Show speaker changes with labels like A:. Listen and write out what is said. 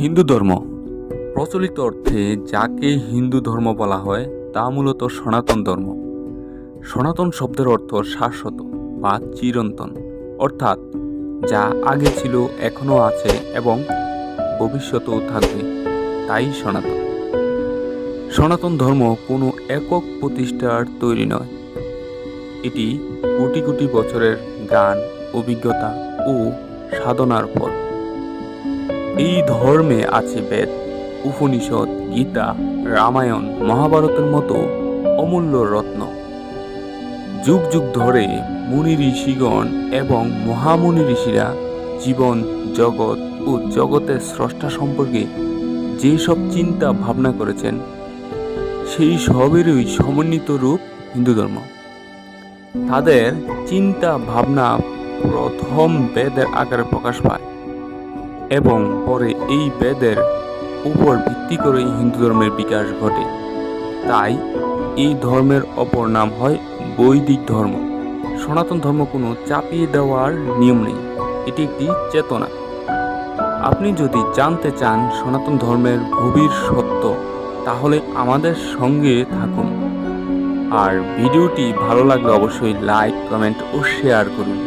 A: হিন্দু ধর্ম। প্রচলিত অর্থে যাকে হিন্দু ধর্ম বলা হয়, তা মূলত সনাতন ধর্ম। সনাতন শব্দের অর্থ শাশ্বত বা চিরন্তন, অর্থাৎ যা আগে ছিল, এখনও আছে এবং ভবিষ্যতেও থাকবে, তাই সনাতন। সনাতন ধর্ম কোনো একক প্রতিষ্ঠার তৈরি নয়। এটি কোটি কোটি বছরের গান অভিজ্ঞতা ও সাধনার ফল এই ধর্মে আছে বেদ, উপনিষদ, গীতা, রামায়ণ, মহাভারতের মতো অমূল্য রত্ন। যুগ যুগ ধরে মুনি ঋষিগণ এবং মহামুনি ঋষিরা জীবন, জগৎ ও জগতের স্রষ্টা সম্পর্কে যেসব চিন্তা ভাবনা করেছেন, সেই সবেরই সমন্বিত রূপ হিন্দু ধর্ম। তাদের চিন্তা ভাবনা প্রথম বেদের আকারে প্রকাশ পায়। এবং পরে এই বেদের উপর ভিত্তি করে হিন্দু ধর্মের বিকাশ ঘটে। তাই এই ধর্মের অপর নাম হয় বৈদিক ধর্ম। সনাতন ধর্ম কোনো চাপিয়ে দেওয়ার নিয়ম নেই। এটি একটি চেতনা। আপনি যদি জানতে চান সনাতন ধর্মের গভীর সত্য, তাহলে আমাদের সঙ্গে থাকুন। আর ভিডিওটি ভালো লাগলে অবশ্যই লাইক, কমেন্ট ও শেয়ার করুন।